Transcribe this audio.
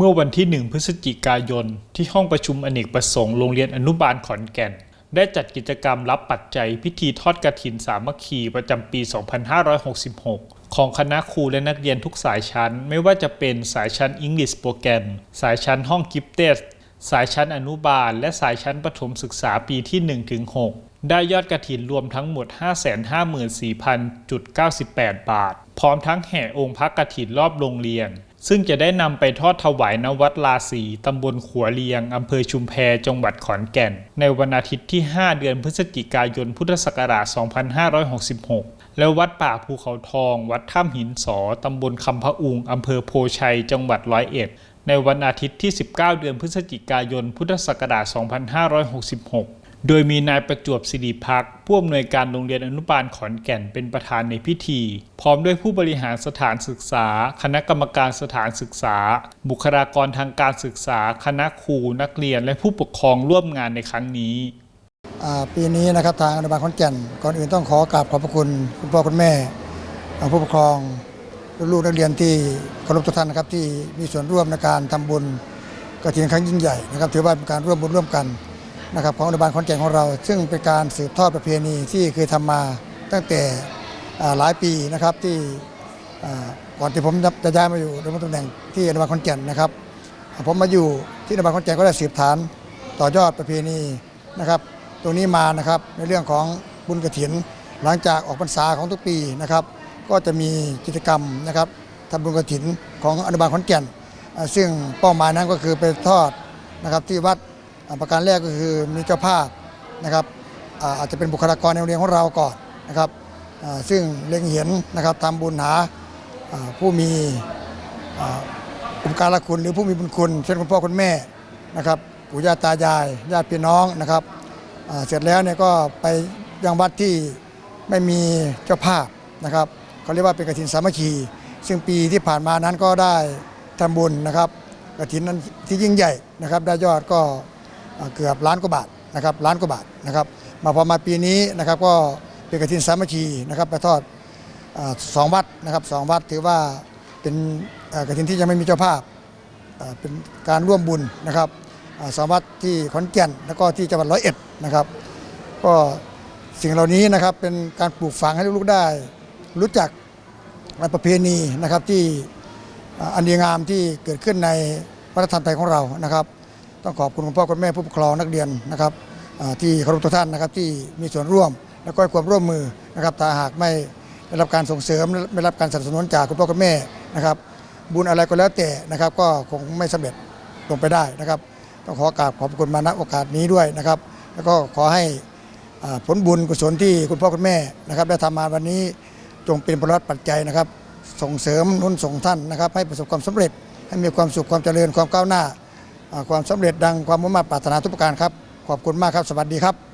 เมื่อวันที่ 1 พฤศจิกายน ที่ห้องประชุมอเนกประสงค์โรงเรียนอนุบาลขอนแก่น ได้จัดกิจกรรมรับปัจจัยพิธีทอดกระถินสามัคคีประจำปี 2566 ของคณะครูและนักเรียนทุกสายชั้น ไม่ว่าจะเป็นสายชั้น English โปรแกรม สายชั้นห้องกิฟเตสสายชั้นอนุบาล และสายชั้นประถมศึกษาปีที่ 1-6 ได้ยอดกระถินรวมทั้งหมด 554,098 บาท พร้อมทั้งแห่องค์พระกฐินรอบโรงเรียน ซึ่งจะได้นำไปทอดถวายณวัดลาศีตำบลขัวเลียงอำเภอชุมแพจังหวัดขอนแก่น ในวันอาทิตย์ที่ 5 เดือนพฤศจิกายนพุทธศักราช 2566 และวัดป่าภูเขาทอง วัดถ้ำหินสอตำบลคำพะอุงอำเภอโพชัย จังหวัดร้อยเอ็ดในวันอาทิตย์ที่ 19 เดือนพฤศจิกายน พุทธศักราช 2566 โดยมีนายประจวบสิริพักผู้อำนวยการโรงเรียนอนุบาลขอนแก่นเป็นประธานในพิธี พร้อมด้วยผู้บริหารสถานศึกษา คณะกรรมการสถานศึกษา บุคลากรทางการศึกษา คณะครูนักเรียนและผู้ปกครองร่วมงานในครั้งนี้ปีนี้นะครับทางอนุบาลขอนแก่นก่อนอื่นต้องขอกราบขอบพระคุณคุณพ่อคุณแม่อ่าผู้ปกครองลูกนักเรียนที่เคารพทุกท่านนะครับที่มีส่วนร่วมในการทำบุญกระถินครั้งยิ่งใหญ่นะครับถือว่าเป็นการร่วมบุญร่วมกัน นะครับของอนุบาลขอนแก่นของเรา ซึ่งเป็นการสืบทอดประเพณีที่เคยทำมาตั้งแต่หลายปีนะครับที่ก่อนที่ผมจะย้ายมาอยู่ดำรงตำแหน่งที่อนุบาลขอนแก่นนะครับผมมาอยู่ที่อนุบาลขอนแก่นก็ได้สืบฐานต่อยอดประเพณีนะครับตรงนี้มานะครับในเรื่องของบุญกระถิน หลังจากออกพรรษาของทุกปีนะครับ ก็จะมีกิจกรรมนะครับทำบุญกระถินของอนุบาลขอนแก่น ซึ่งเป้าหมายนั้นก็คือไปทอดนะครับที่วัด ประการแรกก็คือมีเจ้าภาพนะครับอาจจะเป็นบุคลากรในโรงเรียนของเราก่อนนะครับซึ่งเล็งเห็นนะครับทำบุญหาผู้มีอุปการะคุณหรือผู้มีบุญคุณ เช่นคุณพ่อคุณแม่นะครับปู่ย่าตายายญาติพี่น้องนะครับเสร็จแล้วเนี่ยก็ไปยังวัดที่ไม่มีเจ้าภาพนะครับเขาเรียกว่าเป็นกฐินสามัคคี ซึ่งปีที่ผ่านมานั้นก็ได้ทำบุญนะครับกฐินนั้นที่ยิ่งใหญ่นะครับได้ยอดก็ เกือบล้านกว่าบาทนะครับล้านกว่าบาทนะครับมาพอมาปีนี้นะครับก็เป็นกฐินสามัคคีนะครับไปทอดสองวัดนะครับสองวัดถือว่าเป็นเอ่อกฐินที่ยังไม่มีเจ้าภาพเป็นการร่วมบุญนะครับสามวัดที่ขอนแก่นแล้วก็ที่จังหวัดร้อยเอ็ดนะครับ ก็สิ่งเหล่านี้นะครับเป็นการปลูกฝังให้ลูกๆได้ รู้จักประเพณีนะครับที่อันดีงามที่เกิดขึ้นในวัฒนธรรมไทยของเรานะครับ ต้องขอบคุณคุณพ่อคุณแม่ผู้ปกครองนักเรียนนะครับที่เคารพทุกท่านนะครับที่มีส่วนร่วม แล้วก็ให้ความร่วมมือนะครับถ้าหากไม่ได้รับการส่งเสริมไม่รับการสนับสนุนจากคุณพ่อคุณแม่นะครับ บุญอะไรก็แล้วแต่นะครับ ก็คงไม่สำเร็จลงไปได้นะครับ ต้องขอกราบขอบคุณมาณโอกาสนี้ด้วยนะครับ แล้วก็ขอให้ผลบุญกุศลที่คุณพ่อคุณแม่นะครับ ได้ทำมาวันนี้จงเป็นประวัติปัจจัยนะครับ ส่งเสริมนุนส่งท่านนะครับ ให้ประสบความสำเร็จให้มีความสุขความเจริญความก้าวหน้า ความสำเร็จดังความมุ่งมั่นปรารถนาทุกประการครับ ขอบคุณมากครับ สวัสดีครับ